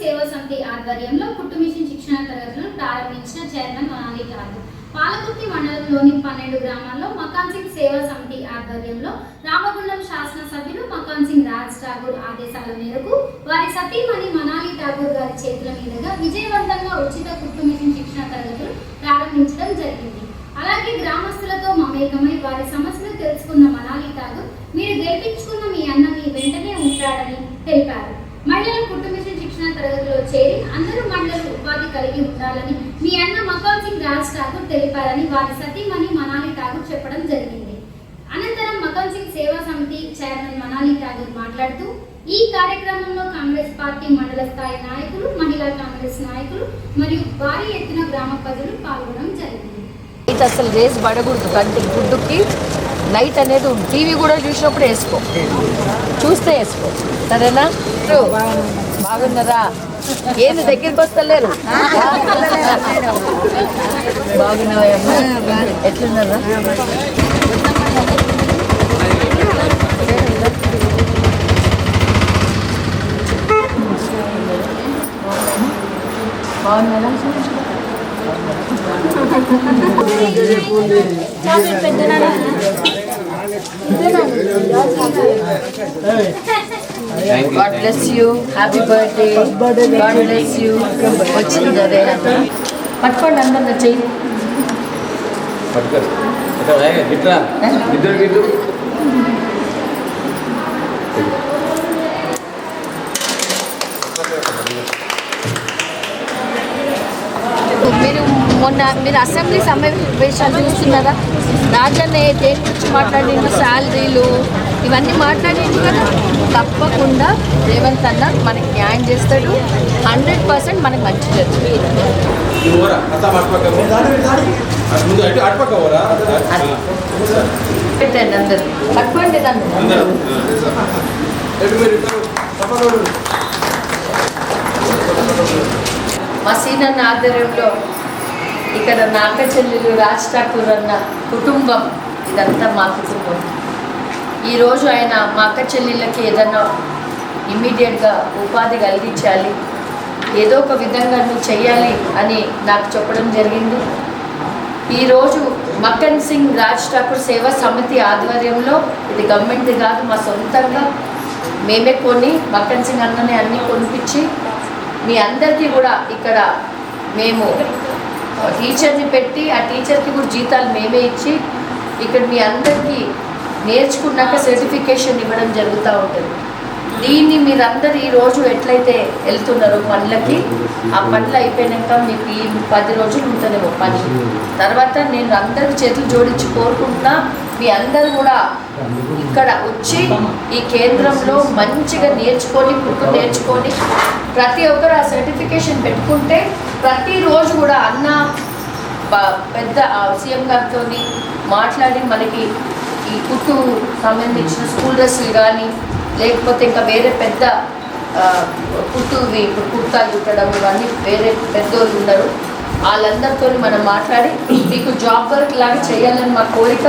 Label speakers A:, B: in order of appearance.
A: సేవా సమితి ఆధ్వర్యంలో కుట్టుమిషన్ శిక్షణ తరగతులను ప్రారంభించిన చైర్మన్ మనాలి గారు. పాలకుర్తి మండలంలోని పన్నెండు గ్రామాల్లో మకాన్ సింగ్ సేవా సమితి ఆధ్వర్యంలో రామగుండం శాసనసభ్యులు మకాన్ సింగ్ రాజ్ ఠాగూర్ ఆదేశాల మేరకు వారి సతీమణి మనాలి ఠాగూర్ గారి చేతుల మీదుగా విజయవంతంగా ఉచిత కుట్టుమిషన్ శిక్షణ తరగతులు ప్రారంభించడం జరిగింది. అలాగే గ్రామస్తులతో మమేకమై వారి సమస్యలు తెలుసుకున్న మనాలి ఠాగూర్ మీరు గెలిపించుకున్న మీ అన్న మీ వెంటనే ఉంటాడని తెలిపారు. మహిళల కుటుంబ తరగతిలో చేరి అందరూ మహిళలు ఉపాధి కలిగి ఉండాలని మీ అన్న మకాన్ సింగ్ రాజ్ ఠాకూర్ తెలిపారని వారి సతీమణి మనాలి ఠాకూర్ చెప్పడం జరిగింది. అనంతరం మకాన్ సింగ్ సేవా సమితి చైర్మన్ మనాలి ఠాకూర్ మాట్లాడుతూ ఈ కార్యక్రమంలో కాంగ్రెస్ పార్టీ మండల స్థాయి నాయకులు మహిళా కాంగ్రెస్ నాయకులు మరియు భారీ ఎత్తున గ్రామ ప్రజలు పాల్గొనడం జరిగింది.
B: నైట్ అసలు రేస్ పడకూడదు కంటి గుడ్డుకి నైట్ అనేది ఉంది. టీవీ కూడా చూసినప్పుడు వేసుకో. చూస్తే వేసుకో. సరేనా? బాగున్నారా ఏంది దగ్గరికి వస్తలేరు? బాగున్నావా? ఎట్లున్నారా బాగున్నారా god bless you happy birthday god bless you వచ్చింది అదే పట్టుకోండి. అందరు చెయ్యి
C: పట్టుకో గిట్రా ఇద్దరు.
B: మొన్న మీరు అసెంబ్లీ సమావేశాలు చూస్తున్నారా? రాజన్న దేని గురించి మాట్లాడిండు శాలరీలు ఇవన్నీ మాట్లాడిండు కదా? తప్పకుండా రేవంత్ అన్న మనకి న్యాయం చేస్తాడు. హండ్రెడ్ పర్సెంట్ మనకి మంచి జరుగుతుంది పెట్టండి అందరు. పట్టుకోండి దాన్ని. మా సీనన్న ఆధ్వర్యంలో ఇక్కడ నా అక్క చెల్లెలు రాజ్ ఠాకూర్ అన్న కుటుంబం ఇదంతా మా కుటుంబం. ఈరోజు ఆయన మా అక్క చెల్లెళ్ళకి ఏదన్నా ఇమ్మీడియట్గా ఉపాధి కలిగించాలి ఏదో ఒక విధంగా నువ్వు చెయ్యాలి అని నాకు చెప్పడం జరిగింది. ఈరోజు మక్కన్ సింగ్ రాజ్ ఠాకూర్ సేవా సమితి ఆధ్వర్యంలో ఇది గవర్నమెంట్ది కాదు మా సొంతంగా మేమే కొని మక్కన్ సింగ్ అన్ననే అన్నీ కొనిపించి మీ అందరికీ కూడా ఇక్కడ మేము టీచర్ని పెట్టి ఆ టీచర్కి కూడా జీతాలు మేమే ఇచ్చి ఇక్కడ మీ అందరికీ నేర్చుకున్నాక సర్టిఫికేషన్ ఇవ్వడం జరుగుతూ ఉంటుంది. దీన్ని మీరందరూ ఈ రోజు ఎట్లయితే వెళ్తున్నారో పనులకి ఆ పనులు అయిపోయినాక మీకు ఈ పది రోజులు ఉంటుందేమో పని. తర్వాత నేను అందరికి చేతులు జోడించి కోరుకుంటున్నా మీ అందరూ కూడా ఇక్కడ వచ్చి ఈ కేంద్రంలో మంచిగా నేర్చుకొని కుట్టు నేర్చుకొని ప్రతి ఒక్కరు ఆ సర్టిఫికేషన్ పెట్టుకుంటే ప్రతిరోజు కూడా అన్న పెద్ద సీఎం గారితో మాట్లాడి మనకి ఈ కుట్టు సంబంధించిన స్కూల్ డ్రెస్సులు కానీ లేకపోతే ఇంకా వేరే పెద్ద కుట్టువి ఇప్పుడు కుర్తాలు కుట్టడం ఇవన్నీ వేరే పెద్దోళ్ళు ఉండరు. వాళ్ళందరితో మనం మాట్లాడి మీకు జాబ్ వర్క్ లాగా చేయాలని మా కోరిక.